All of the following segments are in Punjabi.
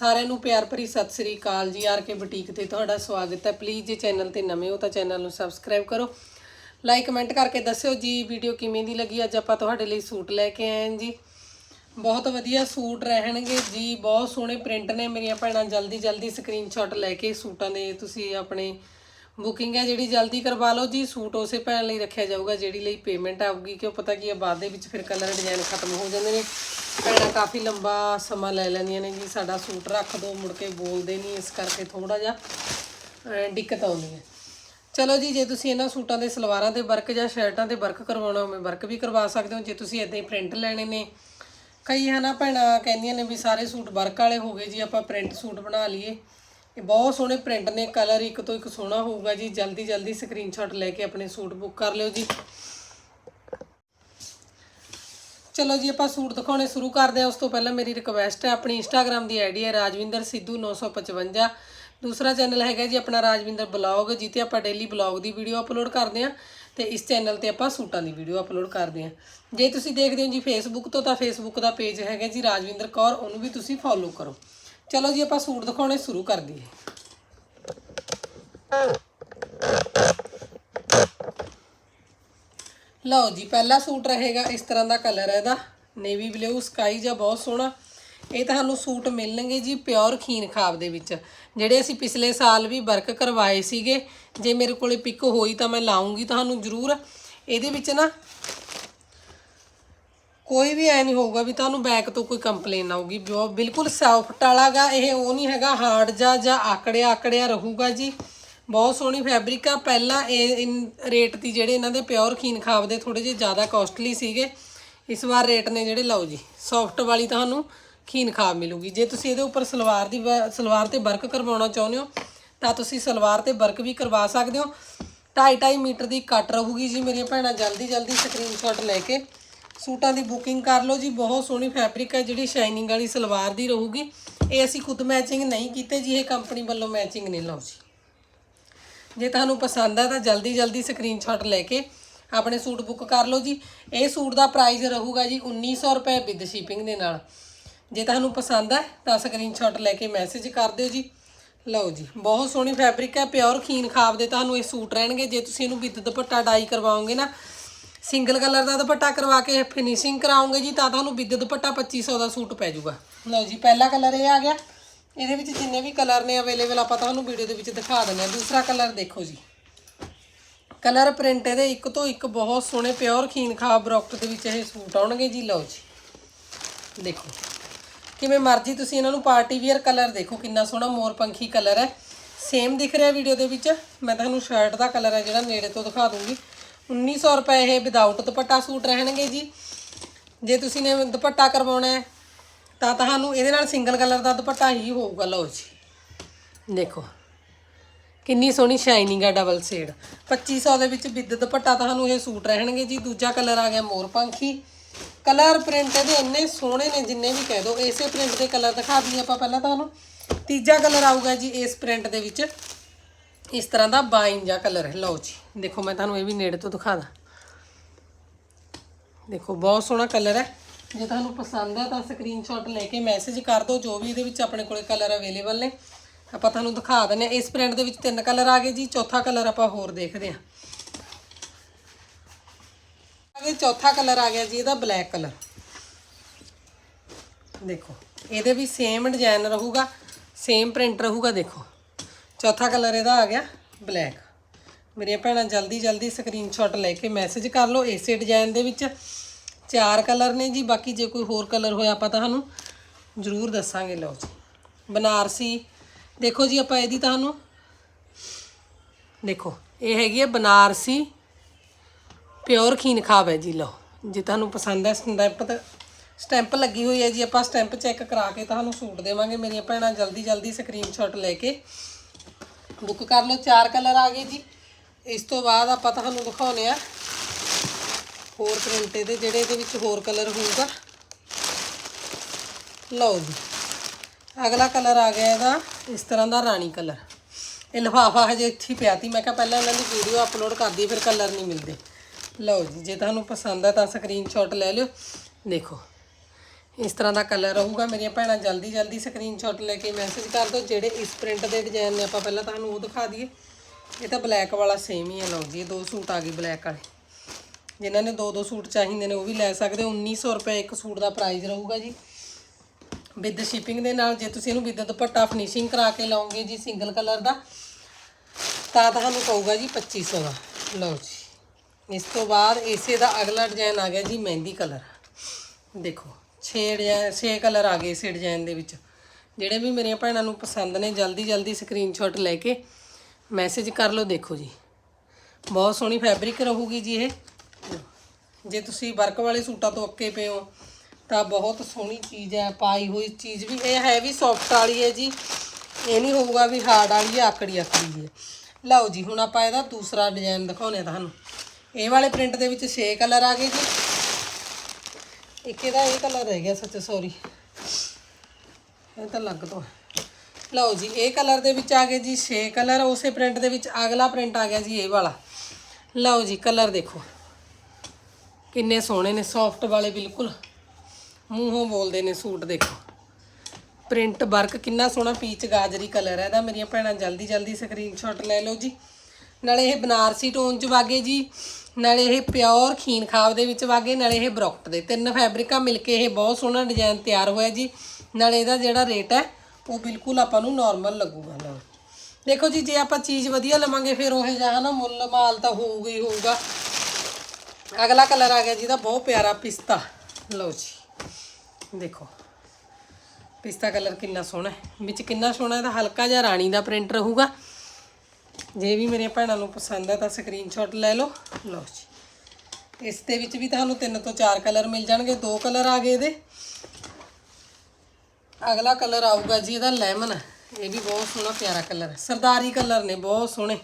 ਸਾਰਿਆਂ ਨੂੰ ਪਿਆਰ ਭਰੀ ਸਤਿ ਸ੍ਰੀ ਅਕਾਲ ਜੀ। ਆਰ ਕੇ ਬੁਟੀਕ ਤੇ ਤੁਹਾਡਾ ਸਵਾਗਤ ਹੈ। ਪਲੀਜ਼ ਜੇ ਚੈਨਲ ਤੇ ਨਵੇਂ ਹੋ ਤਾਂ ਚੈਨਲ ਨੂੰ ਸਬਸਕ੍ਰਾਈਬ ਕਰੋ। ਲਾਈਕ ਕਮੈਂਟ ਕਰਕੇ ਦੱਸਿਓ ਜੀ ਵੀਡੀਓ ਕਿਵੇਂ ਦੀ ਲੱਗੀ? ਅੱਜ ਆਪਾਂ ਤੁਹਾਡੇ ਲਈ ਸੂਟ ਲੈ ਕੇ ਆਏ ਹਾਂ ਜੀ। ਬਹੁਤ ਵਧੀਆ ਸੂਟ ਰਹਿਣਗੇ ਜੀ। ਬਹੁਤ ਸੋਹਣੇ ਪ੍ਰਿੰਟ ਨੇ। ਮੇਰੀਆਂ ਭੈਣਾਂ ਜਲਦੀ ਜਲਦੀ ਸਕਰੀਨਸ਼ਾਟ ਲੈ ਕੇ ਸੂਟਾਂ ਦੇ ਤੁਸੀਂ ਆਪਣੇ ਬੁਕਿੰਗ ਹੈ ਜਿਹੜੀ ਜਲਦੀ ਕਰਵਾ ਲਓ ਜੀ। ਸੂਟ ਉਸੇ ਭੈਣ ਲਈ ਰੱਖਿਆ ਜਾਊਗਾ, ਜਿਹੜੀ ਲਈ ਪੇਮੈਂਟ ਆਊਗੀ। ਕਿਉਂ ਪਤਾ ਕੀ ਹੈ ਬਾਅਦ ਦੇ ਵਿੱਚ ਫਿਰ ਕਲਰ ਡਿਜ਼ਾਈਨ ਖਤਮ ਹੋ ਜਾਂਦੇ ਨੇ। ਭੈਣਾਂ, ਕਾਫੀ ਲੰਬਾ ਸਮਾਂ ਲੈ ਲੈਂਦੀਆਂ ਨੇ ਜੀ। ਸਾਡਾ ਸੂਟ ਰੱਖ ਦਿਓ ਮੁੜ ਕੇ ਬੋਲਦੇ ਨਹੀਂ, ਇਸ ਕਰਕੇ ਥੋੜਾ ਜਿਹਾ ਦਿੱਕਤ ਆਉਂਦੀ ਹੈ। ਚਲੋ ਜੀ, ਜੇ ਤੁਸੀਂ ਇਹਨਾਂ ਸੂਟਾਂ ਦੇ ਸਲਵਾਰਾਂ ਦੇ ਵਰਕ ਜਾਂ ਸ਼ਰਟਾਂ ਦੇ ਵਰਕ ਕਰਵਾਉਣਾ ਹੋਵੇ, ਵਰਕ ਵੀ ਕਰਵਾ ਸਕਦੇ ਹੋ। ਜੇ ਤੁਸੀਂ ਇਦਾਂ ਹੀ ਪ੍ਰਿੰਟ ਲੈਣੇ ਨੇ, ਕਈ ਹਨਾ ਭੈਣਾਂ, ਕਹਿੰਦੀਆਂ ਨੇ ਵੀ ਸਾਰੇ ਸੂਟ ਵਰਕ ਵਾਲੇ ਹੋ ਗਏ ਜੀ, ਆਪਾਂ ਪ੍ਰਿੰਟ ਸੂਟ ਬਣਾ ਲਈਏ। ਇਹ ਬਹੁਤ ਸੋਹਣੇ ਪ੍ਰਿੰਟ ਨੇ, ਕਲਰ ਇੱਕ ਤੋਂ ਇੱਕ ਸੋਹਣਾ ਹੋਊਗਾ ਜੀ। ਜਲਦੀ ਜਲਦੀ ਸਕਰੀਨਸ਼ਾਟ ਲੈ ਕੇ ਆਪਣੇ ਸੂਟ ਬੁੱਕ ਕਰ ਲਿਓ ਜੀ। ਚਲੋ ਜੀ, ਆਪਾਂ ਸੂਟ ਦਿਖਾਉਣੇ ਸ਼ੁਰੂ ਕਰਦੇ ਹਾਂ। ਉਸ ਤੋਂ ਪਹਿਲਾਂ ਮੇਰੀ ਰਿਕਵੈਸਟ ਹੈ, ਆਪਣੀ ਇੰਸਟਾਗ੍ਰam ਦੀ ਆਈਡੀ ਹੈ ਰਾਜਵਿੰਦਰ ਸਿੱਧੂ 955 ਦੂਸਰਾ ਚੈਨਲ ਹੈਗਾ ਜੀ ਆਪਣਾ ਰਾਜਵਿੰਦਰ ਬਲੌਗ ਜਿੱਥੇ ਆਪਾਂ ਡੇਲੀ ਬਲੌਗ ਦੀ ਵੀਡੀਓ ਅਪਲੋਡ ਕਰਦੇ ਹਾਂ ਤੇ ਇਸ ਚੈਨਲ ਤੇ ਆਪਾਂ ਸੂਟਾਂ ਦੀ ਵੀਡੀਓ ਅਪਲੋਡ ਕਰਦੇ ਹਾਂ। ਜੇ ਤੁਸੀਂ ਦੇਖਦੇ ਹੋ ਜੀ ਫੇਸਬੁੱਕ ਤੋਂ, ਤਾਂ ਫੇਸਬੁੱਕ ਦਾ ਪੇਜ ਹੈਗਾ ਜੀ ਰਾਜਵਿੰਦਰ ਕੌਰ, ਉਹਨੂੰ ਵੀ ਤੁਸੀਂ ਫੋਲੋ ਕਰੋ। ਚਲੋ ਜੀ, ਆਪਾਂ ਸੂਟ ਦਿਖਾਉਣੇ ਸ਼ੁਰੂ ਕਰ ਦਈਏ। ਲਓ ਜੀ, ਪਹਿਲਾ ਸੂਟ ਰਹੇਗਾ ਇਸ ਤਰ੍ਹਾਂ ਦਾ ਕਲਰ ਹੈ ਇਹਦਾ। ਨੇਵੀ ਬਲੂ ਸਕਾਈ ਜਾਂ ਬਹੁਤ ਸੋਹਣਾ। ਇਹ ਤੁਹਾਨੂੰ ਸੂਟ ਮਿਲਣਗੇ ਜੀ ਪਿਓਰ ਖੀਨ ਖਾਬ ਦੇ ਵਿੱਚ। ਜਿਹੜੇ ਅਸੀਂ ਪਿਛਲੇ ਸਾਲ ਵੀ ਵਰਕ ਕਰਵਾਏ ਸੀਗੇ, ਜੇ ਮੇਰੇ ਕੋਲੇ ਪਿਕ ਹੋਈ ਤਾਂ ਮੈਂ ਲਾਉਂਗੀ ਤੁਹਾਨੂੰ ਜ਼ਰੂਰ। ਇਹਦੇ ਵਿੱਚ ਨਾ ਕੋਈ ਵੀ ਐ ਨਹੀਂ ਹੋਊਗਾ ਵੀ ਤੁਹਾਨੂੰ ਬੈਕ ਤੋਂ ਕੋਈ ਕੰਪਲੇਨ ਆਊਗੀ ਜੋ ਬਿਲਕੁਲ ਸੌਫਟ ਵਾਲਾਗਾ ਇਹ ਉਹ ਨਹੀਂ ਹੈਗਾ ਹਾਰਡ ਜਾਂ ਜਾਂ ਆਕੜਿਆ ਆਕੜਿਆ ਰਹੂਗਾ ਜੀ। ਬਹੁਤ ਸੋਹਣੀ ਫੈਬਰਿਕ ਆ। ਪਹਿਲਾਂ ਇਹ ਰੇਟ ਦੀ ਜਿਹੜੇ ਇਹਨਾਂ ਦੇ ਪਿਓਰ ਖੀਨ ਖਾਬ ਦੇ ਥੋੜੇ ਜਿਹੇ ਜ਼ਿਆਦਾ ਕਾਸਟਲੀ ਸੀਗੇ। ਇਸ ਵਾਰ ਰੇਟ ਨੇ ਜਿਹੜੇ, ਲਓ ਜੀ ਸੌਫਟ ਵਾਲੀ ਤੁਹਾਨੂੰ ਖੀਨ ਖਾਬ ਮਿਲੂਗੀ। ਜੇ ਤੁਸੀਂ ਇਹਦੇ ਉੱਪਰ ਸਲਵਾਰ ਦੀ ਵ- ਸਲਵਾਰ ਤੇ ਵਰਕ ਕਰਵਾਉਣਾ ਚਾਹੁੰਦੇ ਹੋ, ਤਾਂ ਤੁਸੀਂ ਸਲਵਾਰ ਤੇ ਵਰਕ ਵੀ ਕਰਵਾ ਸਕਦੇ ਹੋ। 2.5 ਮੀਟਰ ਦੀ ਕੱਟ ਰਹੂਗੀ ਜੀ ਮੇਰੀਆਂ ਭੈਣਾਂ, ਜਲਦੀ ਜਲਦੀ ਸਕਰੀਨਸ਼ਾਟ ਲੈ ਕੇ। ਸੂਟਾਂ ਦੀ ਬੁਕਿੰਗ ਕਰ ਲਓ ਜੀ, ਬਹੁਤ ਸੋਹਣੀ ਫੈਬਰਿਕ ਹੈ ਜਿਹੜੀ ਸ਼ਾਈਨਿੰਗ ਵਾਲੀ ਸਲਵਾਰ ਦੀ ਰਹੂਗੀ। ਇਹ ਅਸੀਂ ਖੁਦ ਮੈਚਿੰਗ ਨਹੀਂ ਕੀਤੇ ਜੀ, ਇਹ ਕੰਪਨੀ ਵੱਲੋਂ ਮੈਚਿੰਗ ਨੇ, ਲਓ ਜੀ। ਜੇ ਤੁਹਾਨੂੰ ਪਸੰਦ ਆ ਤਾਂ ਜਲਦੀ ਜਲਦੀ ਸਕਰੀਨਸ਼ਾਟ ਲੈ ਕੇ ਆਪਣੇ ਸੂਟ ਬੁੱਕ ਕਰ ਲਓ ਜੀ। ਇਹ ਸੂਟ ਦਾ ਪ੍ਰਾਈਸ ਰਹੂਗਾ ਜੀ 1900 ਰੁਪਏ ਵਿਦ ਸ਼ਿਪਿੰਗ ਦੇ ਨਾਲ। ਜੇ ਤੁਹਾਨੂੰ ਪਸੰਦ ਹੈ ਤਾਂ ਸਕਰੀਨਸ਼ਾਟ ਲੈ ਕੇ ਮੈਸੇਜ ਕਰ ਦਿਓ ਜੀ। ਲਓ ਜੀ, ਬਹੁਤ ਸੋਹਣੀ ਫੈਬਰਿਕ ਹੈ ਪਿਓਰ ਖੀਨ ਖਾਬ ਦੇ ਤੁਹਾਨੂੰ ਇਹ ਸੂਟ ਰਹਿਣਗੇ। ਜੇ ਤੁਸੀਂ ਇਹਨੂੰ ਵਿਦ ਦੁਪੱਟਾ ਡਾਈ ਕਰਵਾਓਗੇ ਨਾ ਸਿੰਗਲ ਕਲਰ ਦਾ ਦੁਪੱਟਾ ਕਰਵਾ ਕੇ ਫਿਨਿਸ਼ਿੰਗ ਕਰਾਉਂਗੇ ਜੀ, ਤਾਂ ਤੁਹਾਨੂੰ ਵਿਦ ਦੁਪੱਟਾ 2500 ਦਾ ਸੂਟ ਪੈ ਜਾਊਗਾ। ਲਓ ਜੀ, ਪਹਿਲਾ ਕਲਰ ਇਹ ਆ ਗਿਆ। ਇਹਦੇ ਵਿੱਚ ਜਿੰਨੇ ਵੀ ਕਲਰ ਨੇ ਅਵੇਲੇਬਲ, ਆਪਾਂ ਤੁਹਾਨੂੰ ਵੀਡੀਓ ਦੇ ਵਿੱਚ ਦਿਖਾ ਦਿੰਦੇ ਹਾਂ। ਦੂਸਰਾ ਕਲਰ ਦੇਖੋ ਜੀ। ਕਲਰ ਪ੍ਰਿੰਟ ਇਹਦੇ ਇੱਕ ਤੋਂ ਇੱਕ ਬਹੁਤ ਸੋਹਣੇ, ਪਿਓਰ ਖੀਨ ਖਾਬ ਬਰੋਕਟ ਦੇ ਵਿੱਚ ਇਹ ਸੂਟ ਆਉਣਗੇ ਜੀ। ਲਓ ਜੀ। ਦੇਖੋ। ਕਿਵੇਂ ਮਰਜ਼ੀ ਤੁਸੀਂ ਇਹਨਾਂ ਨੂੰ ਪਾਰਟੀ ਵੀਅਰ ਕਲਰ ਦੇਖੋ, ਕਿੰਨਾ ਸੋਹਣਾ ਮੋਰ ਪੰਖੀ ਕਲਰ ਹੈ। ਸੇਮ ਦਿਖ ਰਿਹਾ ਵੀਡੀਓ ਦੇ ਵਿੱਚ। ਮੈਂ ਤੁਹਾਨੂੰ ਸ਼ਰਟ ਦਾ ਕਲਰ ਹੈ ਜਿਹੜਾ ਨੇੜੇ ਤੋਂ ਦਿਖਾ ਦੂੰਗੀ। 1900 ਰੁਪਏ ਇਹ ਵਿਦਆਊਟ ਦੁਪੱਟਾ ਸੂਟ ਰਹਿਣਗੇ ਜੀ। ਜੇ ਤੁਸੀਂ ਨੇ ਦੁਪੱਟਾ ਕਰਵਾਉਣਾ ਹੈ ਤਾਂ ਤੁਹਾਨੂੰ ਇਹਦੇ ਨਾਲ ਸਿੰਗਲ ਕਲਰ ਦਾ ਦੁਪੱਟਾ ਹੀ ਹੋਊਗਾ, ਲਓ ਜੀ। ਦੇਖੋ, ਕਿੰਨੀ ਸੋਹਣੀ ਸ਼ਾਈਨਿੰਗ ਆ ਡਬਲ ਸ਼ੇਡ 2500 ਦੇ ਵਿੱਚ ਵਿਦ ਦੁਪੱਟਾ ਤੁਹਾਨੂੰ ਇਹ ਸੂਟ ਰਹਿਣਗੇ ਜੀ। ਦੂਜਾ ਕਲਰ ਆ ਗਿਆ ਮੋਰ ਪੰਖੀ। ਕਲਰ ਪ੍ਰਿੰਟ ਇਹਦੇ ਇੰਨੇ ਸੋਹਣੇ ਨੇ, ਜਿੰਨੇ ਵੀ ਕਹਿ ਦੋ। ਇਸੇ ਪ੍ਰਿੰਟ ਦੇ ਕਲਰ ਦਿਖਾ ਦਈਏ ਆਪਾਂ ਪਹਿਲਾਂ ਤੁਹਾਨੂੰ। ਤੀਜਾ ਕਲਰ ਆਊਗਾ ਜੀ ਇਸ ਪ੍ਰਿੰਟ ਦੇ ਵਿੱਚ। ਇਸ ਤਰ੍ਹਾਂ ਦਾ ਬਾਈਨ ਜਾਂ ਕਲਰ ਹੈ। ਲਓ ਜੀ, ਦੇਖੋ ਮੈਂ ਤੁਹਾਨੂੰ ਇਹ ਵੀ ਨੇੜੇ ਤੋਂ ਦਿਖਾ ਦਾਂ। ਦੇਖੋ, ਬਹੁਤ ਸੋਹਣਾ ਕਲਰ ਹੈ। ਜੇ ਤੁਹਾਨੂੰ ਪਸੰਦ ਹੈ ਤਾਂ ਸਕਰੀਨਸ਼ਾਟ ਲੈ ਕੇ ਮੈਸੇਜ ਕਰ ਦਿਓ, ਜੋ ਵੀ ਇਹਦੇ ਵਿੱਚ ਆਪਣੇ ਕੋਲੇ ਕਲਰ ਅਵੇਲੇਬਲ ਨੇ। ਆਪਾਂ ਤੁਹਾਨੂੰ ਦਿਖਾ ਦਿੰਦੇ ਹਾਂ। ਇਸ ਪ੍ਰਿੰਟ ਦੇ ਵਿੱਚ ਤਿੰਨ ਕਲਰ ਆ ਗਏ ਜੀ, ਚੌਥਾ ਕਲਰ ਆਪਾਂ ਹੋਰ ਦੇਖਦੇ ਹਾਂ। ਅਗੇ ਚੌਥਾ ਕਲਰ ਆ ਗਿਆ ਜੀ, ਇਹਦਾ ਬਲੈਕ ਕਲਰ ਦੇਖੋ, ਇਹਦੇ ਵੀ ਸੇਮ ਡਿਜ਼ਾਈਨ ਰਹੂਗਾ ਸੇਮ ਪ੍ਰਿੰਟ ਰਹੂਗਾ, ਦੇਖੋ। ਚੌਥਾ ਕਲਰ ਇਹਦਾ ਆ ਗਿਆ ਬਲੈਕ ਮੇਰੀਆਂ ਭੈਣਾਂ ਜਲਦੀ ਜਲਦੀ ਸਕਰੀਨਸ਼ਾਟ ਲੈ ਕੇ ਮੈਸੇਜ ਕਰ ਲਓ, ਇਸੇ ਡਿਜ਼ਾਈਨ ਦੇ ਵਿੱਚ। ਚਾਰ ਕਲਰ ਨੇ ਜੀ, ਬਾਕੀ ਜੇ ਕੋਈ ਹੋਰ ਕਲਰ ਹੋਇਆ ਆਪਾਂ ਤੁਹਾਨੂੰ ਜ਼ਰੂਰ ਦੱਸਾਂਗੇ, ਲਓ ਜੀ। ਬਨਾਰਸੀ, ਦੇਖੋ ਜੀ ਆਪਾਂ ਇਹਦੀ ਤੁਹਾਨੂੰ। ਦੇਖੋ, ਇਹ ਹੈਗੀ ਹੈ ਬਨਾਰਸੀ ਪਿਓਰ ਖੀਨ ਖਾਬ ਹੈ ਜੀ, ਲਓ। ਜੇ ਤੁਹਾਨੂੰ ਪਸੰਦ ਹੈ ਸਟੈਂਪ ਤੇ ਸਟੈਂਪ ਲੱਗੀ ਹੋਈ ਹੈ ਜੀ, ਆਪਾਂ ਸਟੈਂਪ ਚੈੱਕ ਕਰਾ ਕੇ ਤੁਹਾਨੂੰ ਸੂਟ ਦੇਵਾਂਗੇ। ਮੇਰੀਆਂ ਭੈਣਾਂ ਜਲਦੀ ਜਲਦੀ ਸਕਰੀਨਸ਼ਾਟ ਲੈ ਕੇ ਬੁੱਕ ਕਰ ਲਓ। ਚਾਰ ਕਲਰ ਆ ਗਏ ਜੀ। ਇਸ ਤੋਂ ਬਾਅਦ ਆਪਾਂ ਤੁਹਾਨੂੰ ਦਿਖਾਉਨੇ ਆ ਹੋਰ ਪ੍ਰਿੰਟ ਇਹਦੇ ਜਿਹੜੇ ਇਹਦੇ ਵਿੱਚ ਹੋਰ ਕਲਰ ਹੋਊਗਾ। ਲਓ ਜੀ। ਅਗਲਾ ਕਲਰ ਆ ਗਿਆ ਇਹਦਾ, ਇਸ ਤਰ੍ਹਾਂ ਦਾ ਰਾਣੀ ਕਲਰ ਇਹ ਲਿਫਾਫਾ ਹਜੇ ਇੱਥੇ ਪਿਆ ਤੀ ਮੈਂ ਕਿਹਾ ਪਹਿਲਾਂ ਇਹਨਾਂ ਦੀ ਵੀਡੀਓ ਅਪਲੋਡ ਕਰਦੀ ਫਿਰ ਕਲਰ ਨਹੀਂ ਮਿਲਦੇ। ਲਓ ਜੀ, ਜੇ ਤੁਹਾਨੂੰ ਪਸੰਦ ਹੈ ਤਾਂ ਸਕਰੀਨਸ਼ਾਟ ਲੈ ਲਿਓ। ਦੇਖੋ, ਇਸ ਤਰ੍ਹਾਂ ਦਾ ਕਲਰ ਰਹੂਗਾ। ਮੇਰੀਆਂ ਭੈਣਾਂ ਜਲਦੀ ਜਲਦੀ ਸਕਰੀਨਸ਼ਾਟ ਲੈ ਕੇ ਮੈਸੇਜ ਕਰ ਦਿਓ। ਜਿਹੜੇ ਇਸ ਪ੍ਰਿੰਟ ਦੇ ਡਿਜ਼ਾਈਨ ਨੇ, ਆਪਾਂ ਪਹਿਲਾਂ ਤੁਹਾਨੂੰ ਉਹ ਦਿਖਾ ਦਈਏ। ਇਹ ਤਾਂ ਬਲੈਕ ਵਾਲਾ ਸੇਮ ਹੀ ਹੈ ਲਓ ਜੀ, ਇਹ ਦੋ ਸੂਟ ਆ ਗਏ ਬਲੈਕ ਵਾਲੇ। ਜਿਨ੍ਹਾਂ ਨੇ ਦੋ ਦੋ ਸੂਟ ਚਾਹੀਦੇ ਨੇ ਉਹ ਵੀ ਲੈ ਸਕਦੇ ਹੋ। 1900 ਰੁਪਏ ਇੱਕ ਸੂਟ ਦਾ ਪ੍ਰਾਈਸ ਰਹੂਗਾ ਜੀ। ਵਿਦ ਸ਼ਿਪਿੰਗ ਦੇ ਨਾਲ, ਜੇ ਤੁਸੀਂ ਇਹਨੂੰ ਵਿਦ ਦੁਪੱਟਾ ਫਿਨਿਸ਼ਿੰਗ ਕਰਾ ਕੇ ਲਾਓਗੇ ਜੀ ਸਿੰਗਲ ਕਲਰ ਦਾ, ਤਾਂ ਤੁਹਾਨੂੰ ਪਊਗਾ ਜੀ 2500 ਦਾ। ਲਓ ਜੀ। ਇਸ ਤੋਂ ਬਾਅਦ ਇਸੇ ਦਾ ਅਗਲਾ ਡਿਜ਼ਾਈਨ ਆ ਗਿਆ ਜੀ ਮਹਿੰਦੀ ਕਲਰ ਦੇਖੋ 6 ਡਿਜ਼ਾਈਨ 6 ਕਲਰ ਆ ਗਏ ਇਸੇ ਡਿਜ਼ਾਈਨ ਦੇ ਵਿੱਚ। ਜਿਹੜੇ ਵੀ ਮੇਰੀਆਂ ਭੈਣਾਂ ਨੂੰ ਪਸੰਦ ਨੇ ਜਲਦੀ ਜਲਦੀ ਸਕਰੀਨਸ਼ਾਟ ਲੈ ਕੇ ਮੈਸੇਜ ਕਰ ਲਓ, ਦੇਖੋ ਜੀ। ਬਹੁਤ ਸੋਹਣੀ ਫੈਬਰਿਕ ਰਹੂਗੀ ਜੀ ਇਹ। ਜੇ ਤੁਸੀਂ ਵਰਕ ਵਾਲੇ ਸੂਟਾਂ ਤੋਂ ਅੱਕੇ ਪਏ ਹੋ, ਤਾਂ ਬਹੁਤ ਸੋਹਣੀ ਚੀਜ਼ ਹੈ, ਪਾਈ ਹੋਈ ਚੀਜ਼ ਵੀ। ਇਹ ਹੈ ਵੀ ਸੌਫਟ ਵਾਲੀ ਹੈ ਜੀ। ਇਹ ਨਹੀਂ ਹੋਊਗਾ ਵੀ ਹਾਰਡ ਵਾਲੀ ਹੈ ਆਕੜੀ ਆਕੜੀ ਹੈ। ਲਓ ਜੀ, ਹੁਣ ਆਪਾਂ ਇਹਦਾ ਦੂਸਰਾ ਡਿਜ਼ਾਈਨ ਦਿਖਾਉਂਦੇ ਹਾਂ ਤੁਹਾਨੂੰ। ਇਹ ਵਾਲੇ ਪ੍ਰਿੰਟ ਦੇ ਵਿੱਚ 6 ਕਲਰ ਆ ਗਏ ਜੀ। ਇੱਕ ਇਹਦਾ ਇਹ ਕਲਰ ਰਹਿ ਗਿਆ ਸੱਚ ਸੌਰੀ ਇਹ ਤਾਂ ਲੱਗ ਤੋਂ ਹੈ। ਲਓ ਜੀ, ਇਹ ਕਲਰ ਦੇ ਵਿੱਚ ਆ ਗਏ ਜੀ 6 ਕਲਰ ਉਸੇ ਪ੍ਰਿੰਟ ਦੇ ਵਿੱਚ ਅਗਲਾ ਪ੍ਰਿੰਟ ਆ ਗਿਆ ਜੀ ਇਹ ਵਾਲਾ। ਲਓ ਜੀ ਕਲਰ ਦੇਖੋ। ਕਿੰਨੇ ਸੋਹਣੇ ਨੇ ਸੌਫਟ ਵਾਲੇ ਬਿਲਕੁਲ। ਮੂੰਹੋਂ ਬੋਲਦੇ ਨੇ ਸੂਟ ਦੇਖੋ। ਪ੍ਰਿੰਟ ਵਰਕ ਕਿੰਨਾ ਸੋਹਣਾ ਪੀਚ ਗਾਜਰੀ ਕਲਰ ਹੈ। ਇਹਦਾ ਮੇਰੀਆਂ ਭੈਣਾਂ ਜਲਦੀ ਜਲਦੀ ਸਕਰੀਨਸ਼ਾਟ ਲੈ ਲਓ ਜੀ। ਨਾਲੇ ਇਹ ਬਨਾਰਸੀ ਟੋਨ ਚ ਵਾਗੇ ਜੀ। ਨਾਲੇ ਇਹ ਪਿਓਰ ਖੀਨ ਖਾਬ ਦੇ ਵਿੱਚ ਵਾਗੇ, ਨਾਲੇ ਇਹ ਬਰੋਕਟ ਦੇ। ਤਿੰਨ ਫੈਬਰਿਕਾਂ ਮਿਲ ਕੇ ਇਹ ਬਹੁਤ ਸੋਹਣਾ ਡਿਜ਼ਾਈਨ ਤਿਆਰ ਹੋਇਆ ਜੀ। ਨਾਲੇ ਇਹਦਾ ਜਿਹੜਾ ਰੇਟ ਹੈ, ਉਹ ਬਿਲਕੁਲ ਆਪਾਂ ਨੂੰ ਨਾਰਮਲ ਲੱਗੂਗਾ ਲਓ ਦੇਖੋ ਜੀ, ਜੇ ਆਪਾਂ ਚੀਜ਼ ਵਧੀਆ ਲਵਾਂਗੇ, ਫਿਰ ਉਹ ਜਿਹਾ ਨਾ ਮੁੱਲ ਮਾਲ ਤਾਂ ਹੋਊਗਾ ਹੀ ਹੋਊਗਾ। ਅਗਲਾ ਕਲਰ ਆ ਗਿਆ ਜਿਹਦਾ ਬਹੁਤ ਪਿਆਰਾ ਪਿਸਤਾ। ਲਓ ਜੀ। ਦੇਖੋ। ਪਿਸਤਾ ਕਲਰ ਕਿੰਨਾ ਸੋਹਣਾ ਵਿੱਚ ਕਿੰਨਾ ਸੋਹਣਾ ਇਹਦਾ ਹਲਕਾ ਜਿਹਾ ਰਾਣੀ ਦਾ ਪ੍ਰਿੰਟ ਰਹੂਗਾ। ਜੇ ਵੀ ਮੇਰੀਆਂ ਭੈਣਾਂ ਨੂੰ ਪਸੰਦ ਹੈ ਤਾਂ ਸਕਰੀਨਸ਼ਾਟ ਲੈ ਲਓ। ਲਓ ਜੀ। ਇਸ ਦੇ ਵਿੱਚ ਵੀ ਤੁਹਾਨੂੰ ਤਿੰਨ ਤੋਂ ਚਾਰ ਕਲਰ ਮਿਲ ਜਾਣਗੇ। ਦੋ ਕਲਰ ਆ ਗਏ ਇਹਦੇ। ਅਗਲਾ ਕਲਰ ਆਊਗਾ ਜੀ ਇਹਦਾ ਲੈਮਨ। ਇਹ ਵੀ ਬਹੁਤ ਸੋਹਣਾ ਪਿਆਰਾ ਕਲਰ ਹੈ। ਸਰਦਾਰੀ ਕਲਰ ਨੇ, ਬਹੁਤ ਸੋਹਣੇ।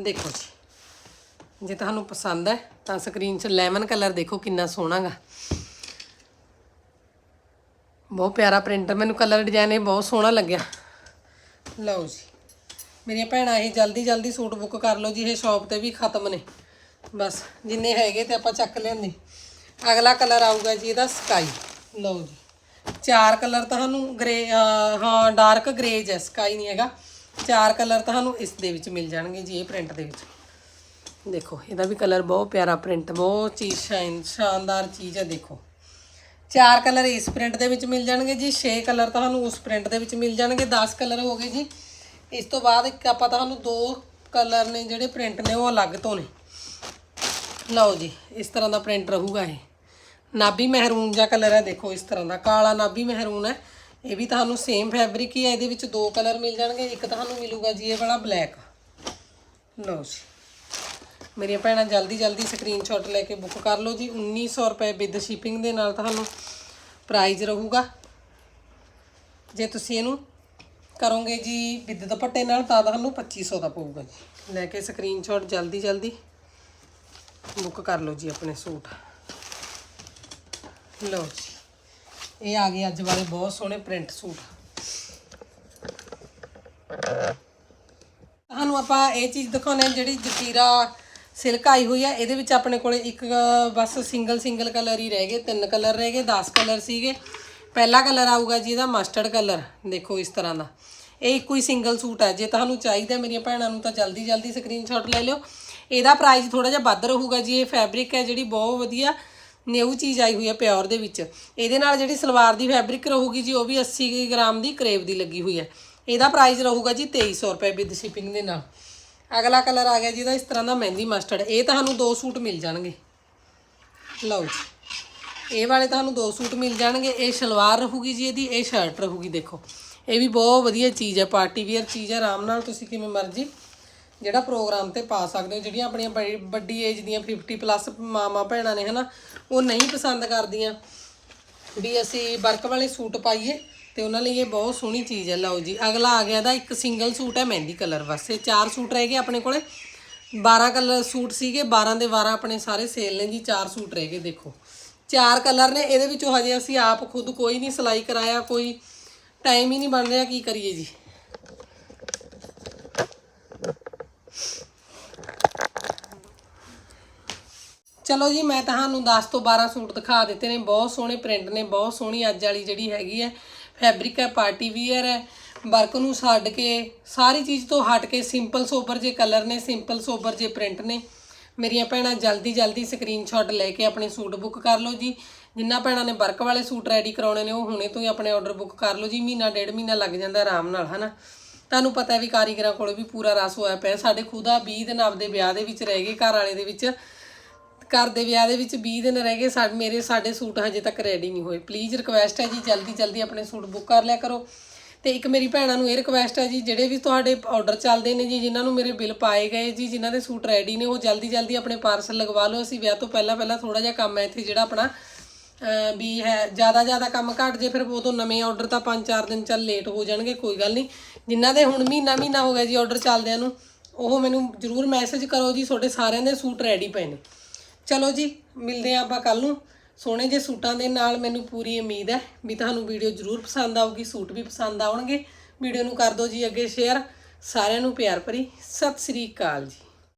ਦੇਖੋ ਜੀ। ਜੇ ਤੁਹਾਨੂੰ ਪਸੰਦ ਹੈ, ਤਾਂ ਸਕਰੀਨ 'ਚ ਲੈਮਨ ਕਲਰ ਦੇਖੋ ਕਿੰਨਾ ਸੋਹਣਾਗਾ। ਬਹੁਤ ਪਿਆਰਾ ਪ੍ਰਿੰਟ ਮੈਨੂੰ ਕਲਰ ਡਿਜ਼ਾਈਨ ਇਹ ਬਹੁਤ ਸੋਹਣਾ ਲੱਗਿਆ। ਲਓ ਜੀ, ਮੇਰੀਆਂ ਭੈਣਾਂ ਇਹ ਜਲਦੀ ਜਲਦੀ ਸੂਟ ਬੁੱਕ ਕਰ ਲਓ ਜੀ, ਇਹ ਸ਼ਾਪ ਤੇ ਵੀ ਖਤਮ ਨੇ। ਬਸ, ਜਿੰਨੇ ਹੈਗੇ ਤੇ ਆਪਾਂ ਚੱਕ ਲੈਂਦੇ। ਅਗਲਾ ਕਲਰ ਆਊਗਾ ਜੀ ਇਹਦਾ ਸਕਾਈ ਲਓ ਜੀ, ਚਾਰ ਕਲਰ ਤੁਹਾਨੂੰ ਗ੍ਰੇ ਹਾਂ ਡਾਰਕ ਗ੍ਰੇਜ ਹੈ ਸਕਾਈ ਨਹੀਂ ਹੈਗਾ। ਚਾਰ ਕਲਰ ਤੁਹਾਨੂੰ ਇਸ ਦੇ ਵਿੱਚ ਮਿਲ ਜਾਣਗੇ ਜੀ, ਇਹ ਪ੍ਰਿੰਟ ਦੇ ਵਿੱਚ। ਦੇਖੋ, ਇਹਦਾ ਵੀ ਕਲਰ ਬਹੁਤ ਪਿਆਰਾ ਪ੍ਰਿੰਟ ਬਹੁਤ ਚੀਜ਼ ਸ਼ਾਈਨ ਸ਼ਾਨਦਾਰ ਚੀਜ਼ ਹੈ, ਦੇਖੋ। ਚਾਰ ਕਲਰ ਇਸ ਪ੍ਰਿੰਟ ਦੇ ਵਿੱਚ ਮਿਲ ਜਾਣਗੇ ਜੀ 6 ਕਲਰ ਤੁਹਾਨੂੰ ਉਸ ਪ੍ਰਿੰਟ ਦੇ ਵਿੱਚ ਮਿਲ ਜਾਣਗੇ 10 ਕਲਰ ਹੋ ਗਏ ਜੀ। ਇਸ ਤੋਂ ਬਾਅਦ ਇੱਕ ਆਪਾਂ ਤੁਹਾਨੂੰ ਦੋ ਕਲਰ ਨੇ ਜਿਹੜੇ ਪ੍ਰਿੰਟ ਨੇ, ਉਹ ਅਲੱਗ ਤੋਂ ਨੇ। ਲਓ ਜੀ, ਇਸ ਤਰ੍ਹਾਂ ਦਾ ਪ੍ਰਿੰਟ ਰਹੂਗਾ ਇਹ। ਨਾਭੀ ਮਹਿਰੂਨ ਜਿਹਾ ਕਲਰ ਹੈ, ਦੇਖੋ, ਇਸ ਤਰ੍ਹਾਂ ਦਾ। ਕਾਲਾ ਨਾਭੀ ਮਹਿਰੂਨ ਹੈ। ਇਹ ਵੀ ਤੁਹਾਨੂੰ ਸੇਮ ਫੈਬਰਿਕ ਹੀ ਹੈ, ਇਹਦੇ ਵਿੱਚ ਦੋ ਕਲਰ ਮਿਲ ਜਾਣਗੇ। ਇੱਕ ਤੁਹਾਨੂੰ ਮਿਲੂਗਾ ਜੀ, ਇਹ ਵਾਲਾ ਬਲੈਕ ਲਓ ਜੀ। ਮੇਰੀਆਂ ਭੈਣਾਂ ਜਲਦੀ ਜਲਦੀ ਸਕਰੀਨਸ਼ਾਟ ਲੈ ਕੇ ਬੁੱਕ ਕਰ ਲਓ ਜੀ। 1900 ਰੁਪਏ ਵਿਦ ਸ਼ਿਪਿੰਗ ਦੇ ਨਾਲ ਤੁਹਾਨੂੰ ਪ੍ਰਾਈਜ਼ ਰਹੂਗਾ। ਜੇ ਤੁਸੀਂ ਇਹਨੂੰ ਕਰੋਗੇ ਜੀ ਵਿਦ ਦੁਪੱਟੇ ਨਾਲ, ਤਾਂ ਤੁਹਾਨੂੰ 2500 ਦਾ ਪਊਗਾ ਜੀ। ਲੈ ਕੇ ਸਕਰੀਨਸ਼ਾਟ ਜਲਦੀ ਜਲਦੀ ਬੁੱਕ ਕਰ ਲਓ ਜੀ ਆਪਣੇ ਸੂਟ। ਲਓ ਜੀ। ਇਹ ਆ ਗਏ ਅੱਜ ਵਾਲੇ ਬਹੁਤ ਸੋਹਣੇ ਪ੍ਰਿੰਟ ਸੂਟ। ਤੁਹਾਨੂੰ ਆਪਾਂ ਇਹ ਚੀਜ਼ ਦਿਖਾਉਂਦੇ ਹਾਂ ਜਿਹੜੀ ਜਤੀਰਾ ਸਿਲਕ ਆਈ ਹੋਈ ਹੈ ਇਹਦੇ ਵਿੱਚ ਆਪਣੇ ਕੋਲੇ ਇੱਕ ਬਸ ਸਿੰਗਲ ਸਿੰਗਲ ਕਲਰ ਹੀ ਰਹਿ ਗਏ, ਤਿੰਨ ਕਲਰ ਰਹਿ ਗਏ 10 ਕਲਰ ਸੀਗੇ। ਪਹਿਲਾ ਕਲਰ ਆਊਗਾ ਜੀ ਇਹਦਾ ਮਸਟਰਡ ਕਲਰ ਦੇਖੋ ਇਸ ਤਰ੍ਹਾਂ ਦਾ। ਇਹ ਇੱਕੋ ਹੀ ਸਿੰਗਲ ਸੂਟ ਹੈ ਜੇ ਤੁਹਾਨੂੰ ਚਾਹੀਦਾ ਮੇਰੀਆਂ ਭੈਣਾਂ ਨੂੰ ਤਾਂ ਜਲਦੀ ਜਲਦੀ ਸਕਰੀਨਸ਼ਾਟ ਲੈ ਲਿਓ। ਇਹਦਾ ਪ੍ਰਾਈਸ ਥੋੜਾ ਜਿਹਾ ਵੱਧ ਰਹੂਗਾ ਜੀ, ਇਹ ਫੈਬਰਿਕ ਹੈ ਜਿਹੜੀ ਬਹੁਤ ਵਧੀਆ, ਨਿਊ ਚੀਜ਼ ਆਈ ਹੋਈ ਹੈ ਪਿਓਰ ਦੇ ਵਿੱਚ। ਇਹਦੇ ਨਾਲ ਜਿਹੜੀ ਸਲਵਾਰ ਦੀ ਫੈਬਰਿਕ ਰਹੂਗੀ ਜੀ, ਉਹ ਵੀ 80 ਗ੍ਰਾਮ ਦੀ ਕਰੇਵ ਦੀ ਲੱਗੀ ਹੋਈ ਹੈ ਇਹਦਾ ਪ੍ਰਾਈਸ ਰਹੂਗਾ ਜੀ 2300 ਰੁਪਏ ਵਿਦ ਸ਼ਿਪਿੰਗ ਦੇ ਨਾਲ। ਅਗਲਾ ਕਲਰ ਆ ਗਿਆ ਜਿਹਦਾ ਇਸ ਤਰ੍ਹਾਂ ਦਾ ਮਹਿੰਦੀ ਮਸਟਰਡ ਇਹ ਤੁਹਾਨੂੰ ਦੋ ਸੂਟ ਮਿਲ ਜਾਣਗੇ। ਲਓ ਜੀ। ਇਹ ਵਾਲੇ ਤੁਹਾਨੂੰ ਦੋ ਸੂਟ ਮਿਲ ਜਾਣਗੇ। ਇਹ ਸਲਵਾਰ ਰਹੂਗੀ ਜੀ ਇਹਦੀ, ਇਹ ਸ਼ਰਟ ਰਹੂਗੀ ਦੇਖੋ। ਇਹ ਵੀ ਬਹੁਤ ਵਧੀਆ ਚੀਜ਼ ਹੈ ਪਾਰਟੀ ਵੇਅਰ ਚੀਜ਼ ਹੈ। ਆਰਾਮ ਨਾਲ ਤੁਸੀਂ ਕਿਵੇਂ ਮਰਜ਼ੀ ਜਿਹੜਾ ਪ੍ਰੋਗਰਾਮ ਤੇ ਪਾ ਸਕਦੇ ਹੋ। ਜਿਹੜੀਆਂ ਆਪਣੀਆਂ ਬੜੀ- ਵੱਡੀ ਏਜ ਦੀਆਂ 50 ਪਲੱਸ ਮਾਮਾ ਭੈਣਾਂ ਨੇ, ਹਨਾ, ਉਹ ਨਹੀਂ ਪਸੰਦ ਕਰਦੀਆਂ। ਵੀ ਅਸੀਂ ਵਰਕ ਵਾਲੇ ਸੂਟ ਪਾਈਏ। ਤੇ ਉਹਨਾਂ ਲਈ ਇਹ ਬਹੁਤ ਸੋਹਣੀ ਚੀਜ਼ ਹੈ, ਲਓ ਜੀ। ਅਗਲਾ ਆ ਗਿਆ ਦਾ ਇੱਕ ਸਿੰਗਲ ਸੂਟ ਹੈ ਮਹਿੰਦੀ ਕਲਰ ਵਾਸਤੇ। ਚਾਰ ਸੂਟ ਰਹਿ ਗਏ ਆਪਣੇ ਕੋਲੇ। 12 ਕਲਰ ਸੂਟ ਸੀਗੇ 12 ਦੇ 12 ਆਪਣੇ ਸਾਰੇ ਸੇਲ ਨੇ ਜੀ, ਚਾਰ ਸੂਟ ਰਹਿ ਗਏ, ਦੇਖੋ। ਚਾਰ ਕਲਰ ਨੇ, ਇਹਦੇ ਵਿੱਚੋਂ ਹਜੇ ਅਸੀਂ ਆਪ ਖੁਦ ਕੋਈ ਨਹੀਂ ਸਿਲਾਈ ਕਰਾਇਆ, ਕੋਈ ਟਾਈਮ ਹੀ ਨਹੀਂ ਬਣ ਰਿਹਾ, ਕੀ ਕਰੀਏ ਜੀ? ਚਲੋ ਜੀ, ਮੈਂ ਤੁਹਾਨੂੰ 10 ਤੋਂ 12 ਸੂਟ ਦਿਖਾ ਦਿੱਤੇ ਨੇ, ਬਹੁਤ ਸੋਹਣੇ ਪ੍ਰਿੰਟ ਨੇ, ਬਹੁਤ ਸੋਹਣੀ ਅੱਜ ਵਾਲੀ ਜਿਹੜੀ ਹੈਗੀ ਹੈ। ਫੈਬਰਿਕ ਹੈ ਪਾਰਟੀ ਵੀਅਰ ਹੈ। ਵਰਕ ਨੂੰ ਛੱਡ ਕੇ ਸਾਰੀ ਚੀਜ਼ ਤੋਂ ਹਟ ਕੇ ਸਿੰਪਲ ਸੋਬਰ ਜੇ ਕਲਰ ਨੇ ਸਿੰਪਲ ਸੋਬਰ ਜੇ ਪ੍ਰਿੰਟ ਨੇ, ਮੇਰੀਆਂ ਭੈਣਾਂ ਜਲਦੀ ਜਲਦੀ ਸਕਰੀਨਸ਼ਾਟ ਲੈ ਕੇ ਆਪਣੇ ਸੂਟ ਬੁੱਕ ਕਰ ਲਓ ਜੀ। ਜਿੰਨਾ ਭੈਣਾਂ ਨੇ ਵਰਕ ਵਾਲੇ ਸੂਟ ਰੈਡੀ ਕਰਾਉਣੇ ਨੇ, ਉਹ ਹੁਣੇ ਤੋਂ ਹੀ ਆਪਣੇ ਆਰਡਰ ਬੁੱਕ ਕਰ ਲਓ ਜੀ। ਮਹੀਨਾ, ਡੇਢ ਮਹੀਨਾ ਲੱਗ ਜਾਂਦਾ ਆਰਾਮ ਨਾਲ, ਹਨਾ। ਤੁਹਾਨੂੰ ਪਤਾ ਹੈ ਵੀ ਕਾਰੀਗਰਾਂ ਕੋਲ ਵੀ ਪੂਰਾ ਰਸ ਹੋਇਆ ਪਿਆ। ਸਾਡੇ ਖੁਦਾ 20 ਦਿਨ ਆਪਦੇ ਵਿਆਹ ਦੇ ਵਿੱਚ ਰਹਿ ਗਏ, ਘਰ ਵਾਲੇ ਦੇ ਵਿੱਚ। ਘਰ ਦੇ ਵਿਆਹ ਦੇ ਵਿੱਚ 20 ਦਿਨ ਰਹਿ ਗਏ ਸਾਡੇ ਮੇਰੇ, ਸਾਡੇ ਸੂਟ ਹਜੇ ਤੱਕ ਰੈਡੀ ਨਹੀਂ ਹੋਏ। ਪਲੀਜ਼ ਰਿਕਵੈਸਟ ਹੈ ਜੀ, ਜਲਦੀ ਜਲਦੀ ਆਪਣੇ ਸੂਟ ਬੁੱਕ ਕਰ ਲਿਆ ਕਰੋ। ਤੇ ਇੱਕ ਮੇਰੀ ਭੈਣਾਂ ਨੂੰ ਇਹ ਰਿਕਵੈਸਟ ਹੈ ਜੀ, ਜਿਹੜੇ ਵੀ ਤੁਹਾਡੇ ਆਰਡਰ ਚੱਲਦੇ ਨੇ ਜੀ, ਜਿਨ੍ਹਾਂ ਨੂੰ ਮੇਰੇ ਬਿੱਲ ਪਾਏ ਗਏ ਜੀ, ਜਿਨ੍ਹਾਂ ਦੇ ਸੂਟ ਰੈਡੀ ਨੇ, ਉਹ ਜਲਦੀ ਜਲਦੀ ਆਪਣੇ ਪਾਰਸਲ ਲਗਵਾ ਲਓ। ਅਸੀਂ ਵਿਆਹ ਤੋਂ ਪਹਿਲਾਂ ਪਹਿਲਾਂ ਥੋੜਾ ਜਿਹਾ ਕੰਮ ਹੈ ਇੱਥੇ ਜਿਹੜਾ ਆਪਣਾ ਵੀ ਹੈ, ਜ਼ਿਆਦਾ ਜ਼ਿਆਦਾ ਕੰਮ ਘਟ ਜੇ, ਫਿਰ ਉਦੋਂ ਨਵੇਂ ਆਰਡਰ ਤਾਂ 5-4 ਦਿਨ ਚੱਲ ਲੇਟ ਹੋ ਜਾਣਗੇ, ਕੋਈ ਗੱਲ ਨਹੀਂ। ਜਿਨ੍ਹਾਂ ਦੇ ਹੁਣ ਮਹੀਨਾ ਮਹੀਨਾ ਹੋ ਗਿਆ ਜੀ ਆਰਡਰ ਚੱਲਦਿਆਂ ਨੂੰ, ਉਹ ਮੈਨੂੰ ਜਰੂਰ ਮੈਸੇਜ ਕਰੋ ਜੀ, ਤੁਹਾਡੇ ਸਾਰਿਆਂ ਦੇ ਸੂਟ ਰੈਡੀ ਪਏ ਨੇ। ਚਲੋ ਜੀ, ਮਿਲਦੇ ਆਂ ਆਪਾਂ ਕੱਲ ਨੂੰ। ਸੋਹਣੇ ਜੇ ਸੂਟਾਂ ਦੇ ਨਾਲ ਮੈਨੂੰ ਪੂਰੀ ਉਮੀਦ ਹੈ ਵੀ ਤੁਹਾਨੂੰ ਵੀਡੀਓ ਜਰੂਰ ਪਸੰਦ ਆਊਗੀ, ਸੂਟ ਵੀ ਪਸੰਦ ਆਉਣਗੇ। ਵੀਡੀਓ ਨੂੰ ਕਰ ਦਿਓ ਜੀ ਅੱਗੇ ਸ਼ੇਅਰ ਸਾਰਿਆਂ ਨੂੰ ਪਿਆਰ ਭਰੀ। ਸਤਿ ਸ੍ਰੀ ਅਕਾਲ ਜੀ।